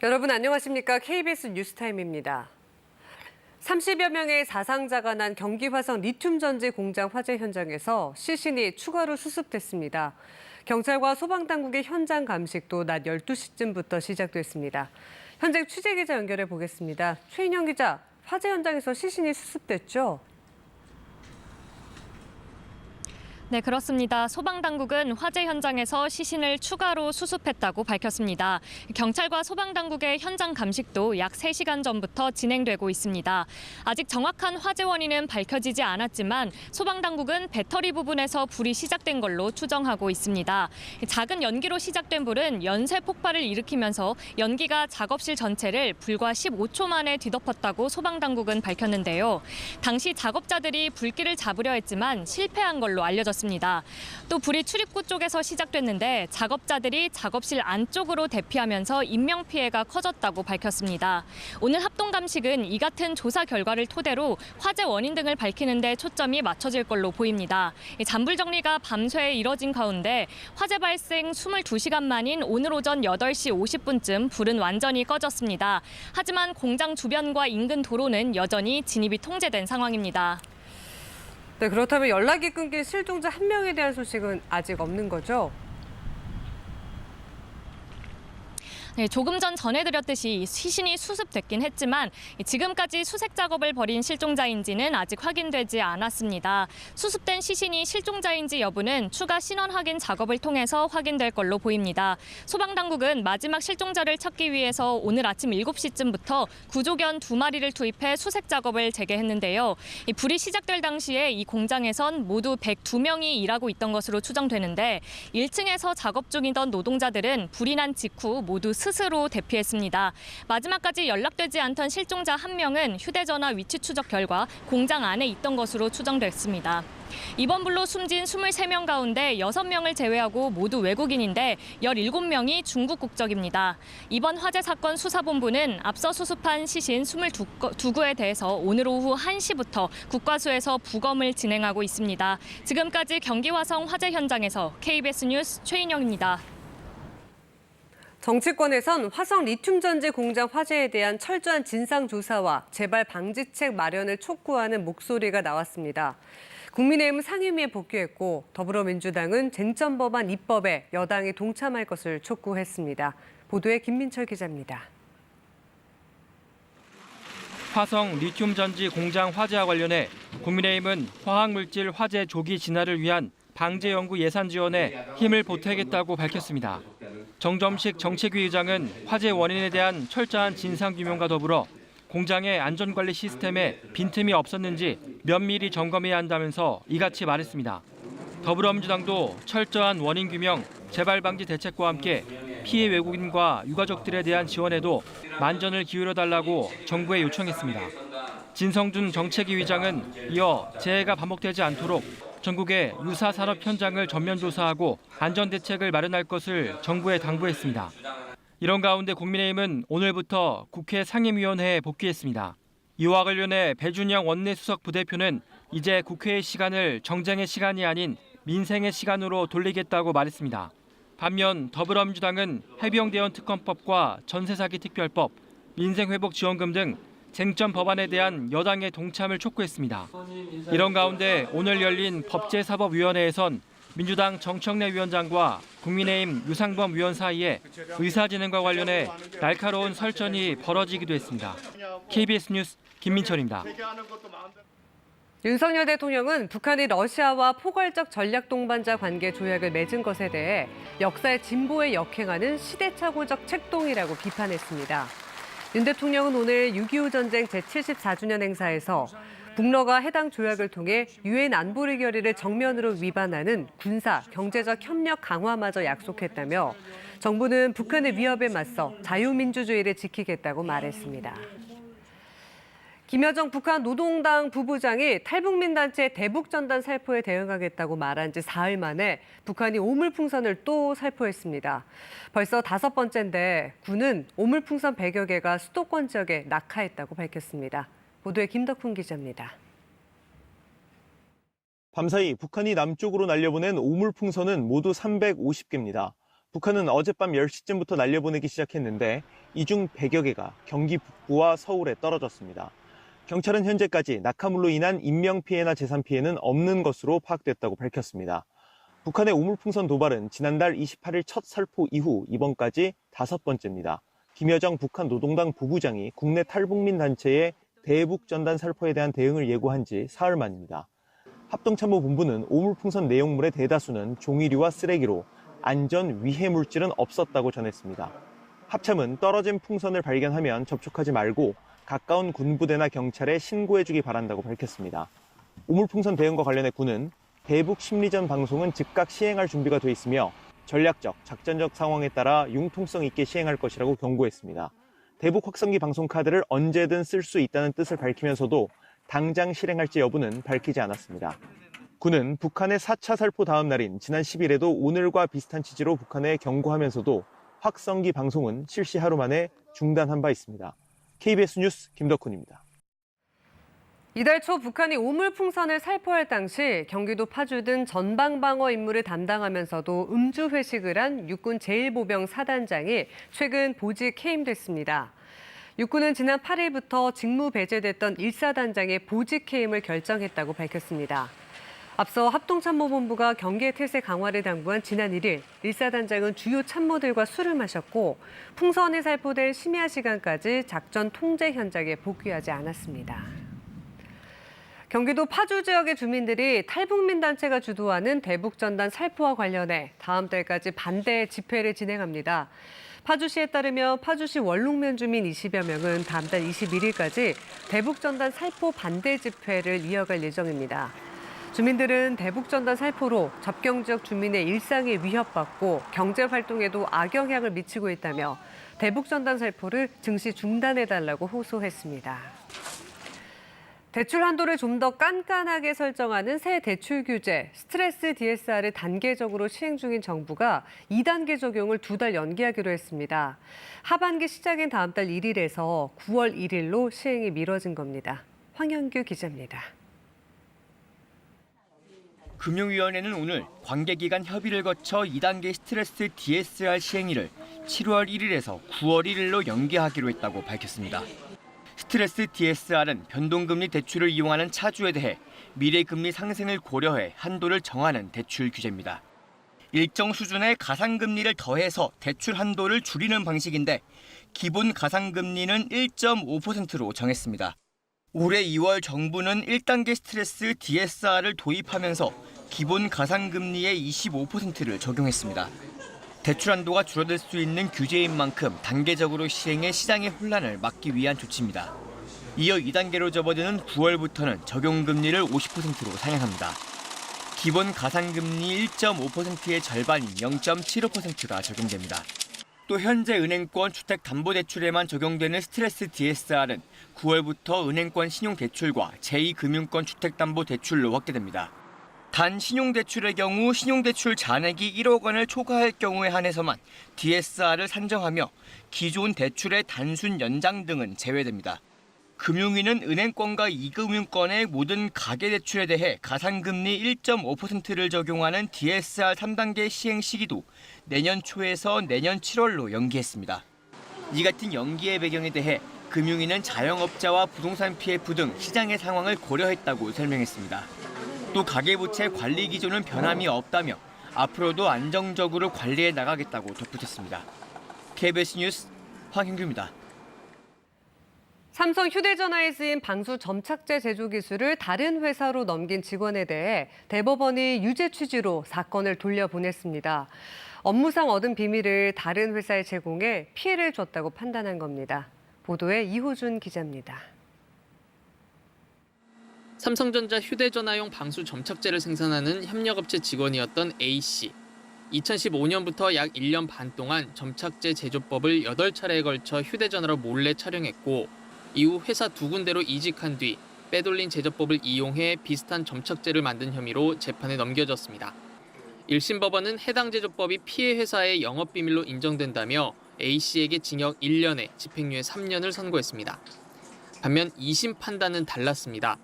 여러분 안녕하십니까? KBS 뉴스타임입니다. 30여 명의 사상자가 난 경기 화성 리튬 전지 공장 화재 현장에서 시신이 추가로 수습됐습니다. 경찰과 소방 당국의 현장 감식도 낮 12시쯤부터 시작됐습니다. 현장 취재 기자 연결해 보겠습니다. 최인영 기자, 화재 현장에서 시신이 수습됐죠? 네, 그렇습니다. 소방당국은 화재 현장에서 시신을 추가로 수습했다고 밝혔습니다. 경찰과 소방당국의 현장 감식도 약 3시간 전부터 진행되고 있습니다. 아직 정확한 화재 원인은 밝혀지지 않았지만 소방당국은 배터리 부분에서 불이 시작된 걸로 추정하고 있습니다. 작은 연기로 시작된 불은 연쇄 폭발을 일으키면서 연기가 작업실 전체를 불과 15초 만에 뒤덮었다고 소방당국은 밝혔는데요. 당시 작업자들이 불길을 잡으려 했지만 실패한 걸로 알려졌습니다. 또 불이 출입구 쪽에서 시작됐는데 작업자들이 작업실 안쪽으로 대피하면서 인명 피해가 커졌다고 밝혔습니다. 오늘 합동 감식은 이 같은 조사 결과를 토대로 화재 원인 등을 밝히는 데 초점이 맞춰질 걸로 보입니다. 이 잔불 정리가 밤새 이뤄진 가운데 화재 발생 22시간 만인 오늘 오전 8시 50분쯤 불은 완전히 꺼졌습니다. 하지만 공장 주변과 인근 도로는 여전히 진입이 통제된 상황입니다. 네, 그렇다면 연락이 끊긴 실종자 한 명에 대한 소식은 아직 없는 거죠? 네, 조금 전 전해드렸듯이 시신이 수습됐긴 했지만 지금까지 수색 작업을 벌인 실종자인지는 아직 확인되지 않았습니다. 수습된 시신이 실종자인지 여부는 추가 신원 확인 작업을 통해서 확인될 걸로 보입니다. 소방당국은 마지막 실종자를 찾기 위해서 오늘 아침 7시쯤부터 구조견 두 마리를 투입해 수색 작업을 재개했는데요. 이 불이 시작될 당시에 이 공장에선 모두 102명이 일하고 있던 것으로 추정되는데 1층에서 작업 중이던 노동자들은 불이 난 직후 모두 스스로 대피했습니다. 마지막까지 연락되지 않던 실종자 한 명은 휴대전화 위치 추적 결과 공장 안에 있던 것으로 추정됐습니다. 이번 불로 숨진 23명 가운데 6명을 제외하고 모두 외국인인데 17명이 중국 국적입니다. 이번 화재 사건 수사본부는 앞서 수습한 시신 22구에 대해서 오늘 오후 1시부터 국과수에서 부검을 진행하고 있습니다. 지금까지 경기 화성 화재 현장에서 KBS 뉴스 최인영입니다. 정치권에선 화성 리튬 전지 공장 화재에 대한 철저한 진상 조사와 재발 방지책 마련을 촉구하는 목소리가 나왔습니다. 국민의힘은 상임위에 복귀했고 더불어민주당은 쟁점 법안 입법에 여당이 동참할 것을 촉구했습니다. 보도에 김민철 기자입니다. 화성 리튬 전지 공장 화재와 관련해 국민의힘은 화학물질 화재 조기 진화를 위한 방재 연구 예산 지원에 힘을 보태겠다고 밝혔습니다. 정점식 정책위 의장은 화재 원인에 대한 철저한 진상 규명과 더불어 공장의 안전관리 시스템에 빈틈이 없었는지 면밀히 점검해야 한다면서 이같이 말했습니다. 더불어민주당도 철저한 원인 규명, 재발 방지 대책과 함께 피해 외국인과 유가족들에 대한 지원에도 만전을 기울여 달라고 정부에 요청했습니다. 진성준 정책위 의장은 이어 재해가 반복되지 않도록 전국의 유사 산업 현장을 전면 조사하고 안전 대책을 마련할 것을 정부에 당부했습니다. 이런 가운데 국민의힘은 오늘부터 국회 상임위원회에 복귀했습니다. 이와 관련해 배준영 원내수석 부대표는 이제 국회의 시간을 정쟁의 시간이 아닌 민생의 시간으로 돌리겠다고 말했습니다. 반면 더불어민주당은 해병대원 특검법과 전세사기 특별법, 민생회복지원금 등 쟁점 법안에 대한 여당의 동참을 촉구했습니다. 이런 가운데 오늘 열린 법제사법위원회에선 민주당 정청래 위원장과 국민의힘 유상범 위원 사이에 의사진행과 관련해 날카로운 설전이 벌어지기도 했습니다. KBS 뉴스 김민철입니다. 윤석열 대통령은 북한이 러시아와 포괄적 전략 동반자 관계 조약을 맺은 것에 대해 역사의 진보에 역행하는 시대착오적 책동이라고 비판했습니다. 윤 대통령은 오늘 6.25 전쟁 제74주년 행사에서 북러가 해당 조약을 통해 유엔 안보리 결의를 정면으로 위반하는 군사, 경제적 협력 강화마저 약속했다며 정부는 북한의 위협에 맞서 자유민주주의를 지키겠다고 말했습니다. 김여정 북한 노동당 부부장이 탈북민 단체 대북전단 살포에 대응하겠다고 말한 지 사흘 만에 북한이 오물풍선을 또 살포했습니다. 벌써 다섯 번째인데 군은 오물풍선 100여 개가 수도권 지역에 낙하했다고 밝혔습니다. 보도에 김덕훈 기자입니다. 밤사이 북한이 남쪽으로 날려보낸 오물풍선은 모두 350개입니다. 북한은 어젯밤 10시쯤부터 날려보내기 시작했는데 이 중 100여 개가 경기 북부와 서울에 떨어졌습니다. 경찰은 현재까지 낙하물로 인한 인명피해나 재산피해는 없는 것으로 파악됐다고 밝혔습니다. 북한의 우물풍선 도발은 지난달 28일 첫 살포 이후 이번까지 다섯 번째입니다. 김여정 북한 노동당 부부장이 국내 탈북민 단체의 대북 전단 살포에 대한 대응을 예고한 지 사흘 만입니다. 합동참모본부는 오물풍선 내용물의 대다수는 종이류와 쓰레기로 안전 위해 물질은 없었다고 전했습니다. 합참은 떨어진 풍선을 발견하면 접촉하지 말고 가까운 군부대나 경찰에 신고해주기 바란다고 밝혔습니다. 오물풍선 대응과 관련해 군은 대북 심리전 방송은 즉각 시행할 준비가 돼 있으며 전략적, 작전적 상황에 따라 융통성 있게 시행할 것이라고 경고했습니다. 대북 확성기 방송 카드를 언제든 쓸 수 있다는 뜻을 밝히면서도 당장 실행할지 여부는 밝히지 않았습니다. 군은 북한의 4차 살포 다음 날인 지난 10일에도 오늘과 비슷한 취지로 북한에 경고하면서도 확성기 방송은 실시 하루 만에 중단한 바 있습니다. KBS 뉴스 김덕훈입니다. 이달 초 북한이 오물풍선을 살포할 당시 경기도 파주 등 전방방어 임무를 담당하면서도 음주 회식을 한 육군 제1보병 사단장이 최근 보직 해임됐습니다. 육군은 지난 8일부터 직무 배제됐던 1사단장의 보직 해임을 결정했다고 밝혔습니다. 앞서 합동참모본부가 경계 태세 강화를 당부한 지난 1일 1사단장은 주요 참모들과 술을 마셨고 풍선이 살포된 심야 시간까지 작전 통제 현장에 복귀하지 않았습니다. 경기도 파주 지역의 주민들이 탈북민 단체가 주도하는 대북전단 살포와 관련해 다음 달까지 반대 집회를 진행합니다. 파주시에 따르면 파주시 원룸면 주민 20여 명은 다음 달 21일까지 대북전단 살포 반대 집회를 이어갈 예정입니다. 주민들은 대북전단 살포로 접경 지역 주민의 일상에 위협받고 경제 활동에도 악영향을 미치고 있다며 대북전단 살포를 증시 중단해달라고 호소했습니다. 대출 한도를 좀 더 깐깐하게 설정하는 새 대출 규제, 스트레스 DSR을 단계적으로 시행 중인 정부가 2단계 적용을 두 달 연기하기로 했습니다. 하반기 시작인 다음 달 1일에서 9월 1일로 시행이 미뤄진 겁니다. 황현규 기자입니다. 금융위원회는 오늘 관계기관 협의를 거쳐 2단계 스트레스 DSR 시행일을 7월 1일에서 9월 1일로 연기하기로 했다고 밝혔습니다. 스트레스 DSR은 변동금리 대출을 이용하는 차주에 대해 미래 금리 상승을 고려해 한도를 정하는 대출 규제입니다. 일정 수준의 가상금리를 더해서 대출 한도를 줄이는 방식인데 기본 가상금리는 1.5%로 정했습니다. 올해 2월 정부는 1단계 스트레스 DSR을 도입하면서 기본 가상금리의 25%를 적용했습니다. 대출 한도가 줄어들 수 있는 규제인 만큼 단계적으로 시행해 시장의 혼란을 막기 위한 조치입니다. 이어 2단계로 접어드는 9월부터는 적용금리를 50%로 상향합니다. 기본 가상금리 1.5%의 절반인 0.75%가 적용됩니다. 또 현재 은행권 주택담보대출에만 적용되는 스트레스 DSR은 9월부터 은행권 신용대출과 제2금융권 주택담보대출로 확대됩니다. 단 신용대출의 경우 신용대출 잔액이 1억 원을 초과할 경우에 한해서만 DSR을 산정하며 기존 대출의 단순 연장 등은 제외됩니다. 금융위는 은행권과 이금융권의 모든 가계대출에 대해 가상금리 1.5%를 적용하는 DSR 3단계 시행 시기도 내년 초에서 내년 7월로 연기했습니다. 이 같은 연기의 배경에 대해 금융위는 자영업자와 부동산 PF 등 시장의 상황을 고려했다고 설명했습니다. 또 가계부채 관리 기조는 변함이 없다며 앞으로도 안정적으로 관리해 나가겠다고 덧붙였습니다. KBS 뉴스 황hin규입니다. 삼성 휴대전화에 쓰인 방수 점착제 제조 기술을 다른 회사로 넘긴 직원에 대해 대법원이 유죄 취지로 사건을 돌려보냈습니다. 업무상 얻은 비밀을 다른 회사에 제공해 피해를 줬다고 판단한 겁니다. 보도에 이호준 기자입니다. 삼성전자 휴대전화용 방수 점착제를 생산하는 협력업체 직원이었던 A씨. 2015년부터 약 1년 반 동안 점착제 제조법을 8차례에 걸쳐 휴대전화로 몰래 촬영했고 이후 회사 두 군데로 이직한 뒤 빼돌린 제조법을 이용해 비슷한 점착제를 만든 혐의로 재판에 넘겨졌습니다. 1심 법원은 해당 제조법이 피해 회사의 영업 비밀로 인정된다며 A씨에게 징역 1년에 집행유예 3년을 선고했습니다. 반면 2심 판단은 달랐습니다.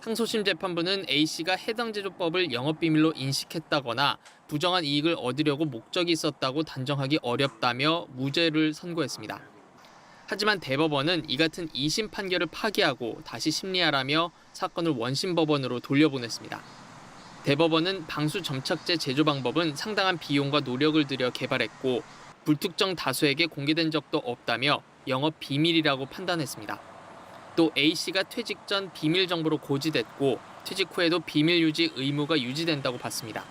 항소심 재판부는 A씨가 해당 제조법을 영업비밀로 인식했다거나 부정한 이익을 얻으려고 목적이 있었다고 단정하기 어렵다며 무죄를 선고했습니다. 하지만 대법원은 이 같은 2심 판결을 파기하고 다시 심리하라며 사건을 원심 법원으로 돌려보냈습니다. 대법원은 방수 점착제 제조 방법은 상당한 비용과 노력을 들여 개발했고 불특정 다수에게 공개된 적도 없다며 영업 비밀이라고 판단했습니다. 또 A 씨가 퇴직 전 비밀 정보로 고지됐고 퇴직 후에도 비밀 유지 의무가 유지된다고 봤습니다.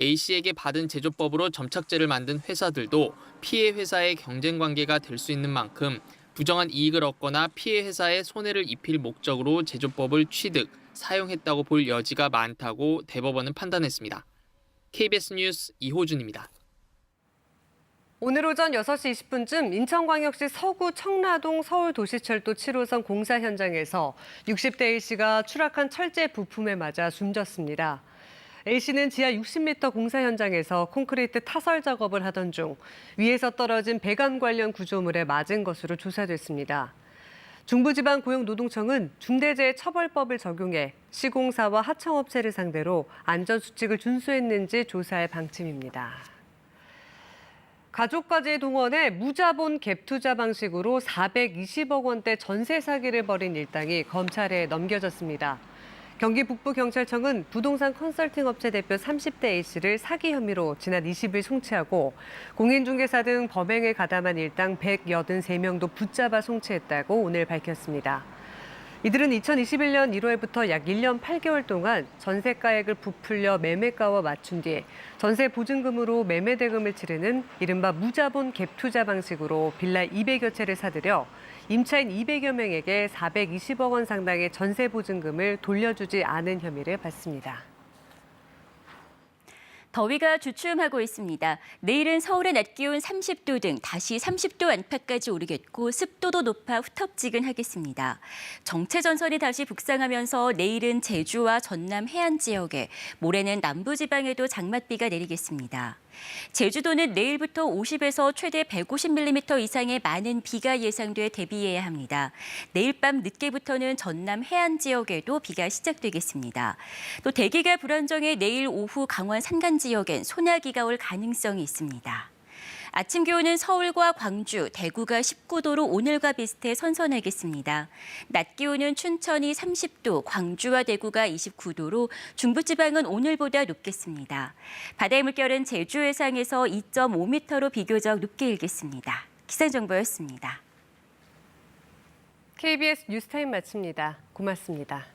A 씨에게 받은 제조법으로 점착제를 만든 회사들도 피해 회사의 경쟁 관계가 될 수 있는 만큼 부정한 이익을 얻거나 피해 회사에 손해를 입힐 목적으로 제조법을 취득, 사용했다고 볼 여지가 많다고 대법원은 판단했습니다. KBS 뉴스 이호준입니다. 오늘 오전 6시 20분쯤 인천광역시 서구 청라동 서울도시철도 7호선 공사 현장에서 60대 A씨가 추락한 철제 부품에 맞아 숨졌습니다. A씨는 지하 60m 공사 현장에서 콘크리트 타설 작업을 하던 중 위에서 떨어진 배관 관련 구조물에 맞은 것으로 조사됐습니다. 중부지방고용노동청은 중대재해처벌법을 적용해 시공사와 하청업체를 상대로 안전수칙을 준수했는지 조사할 방침입니다. 가족까지 동원해 무자본 갭 투자 방식으로 420억 원대 전세 사기를 벌인 일당이 검찰에 넘겨졌습니다. 경기 북부경찰청은 부동산 컨설팅 업체 대표 30대 A씨를 사기 혐의로 지난 20일 송치하고 공인중개사 등 범행에 가담한 일당 183명도 붙잡아 송치했다고 오늘 밝혔습니다. 이들은 2021년 1월부터 약 1년 8개월 동안 전세가액을 부풀려 매매가와 맞춘 뒤 전세 보증금으로 매매 대금을 치르는 이른바 무자본 갭 투자 방식으로 빌라 200여 채를 사들여 임차인 200여 명에게 420억 원 상당의 전세 보증금을 돌려주지 않은 혐의를 받습니다. 더위가 주춤하고 있습니다. 내일은 서울의 낮 기온 30도 등 다시 30도 안팎까지 오르겠고 습도도 높아 후텁지근하겠습니다. 정체 전선이 다시 북상하면서 내일은 제주와 전남 해안 지역에, 모레는 남부 지방에도 장맛비가 내리겠습니다. 제주도는 내일부터 50에서 최대 150mm 이상의 많은 비가 예상돼 대비해야 합니다. 내일 밤 늦게부터는 전남 해안 지역에도 비가 시작되겠습니다. 또 대기가 불안정해 내일 오후 강원 산간 지역엔 소나기가 올 가능성이 있습니다. 아침 기온은 서울과 광주, 대구가 19도로 오늘과 비슷해 선선하겠습니다. 낮 기온은 춘천이 30도, 광주와 대구가 29도로 중부지방은 오늘보다 높겠습니다. 바다의 물결은 제주 해상에서 2.5m로 비교적 높게 일겠습니다. 기상정보였습니다. KBS 뉴스타임 마칩니다. 고맙습니다.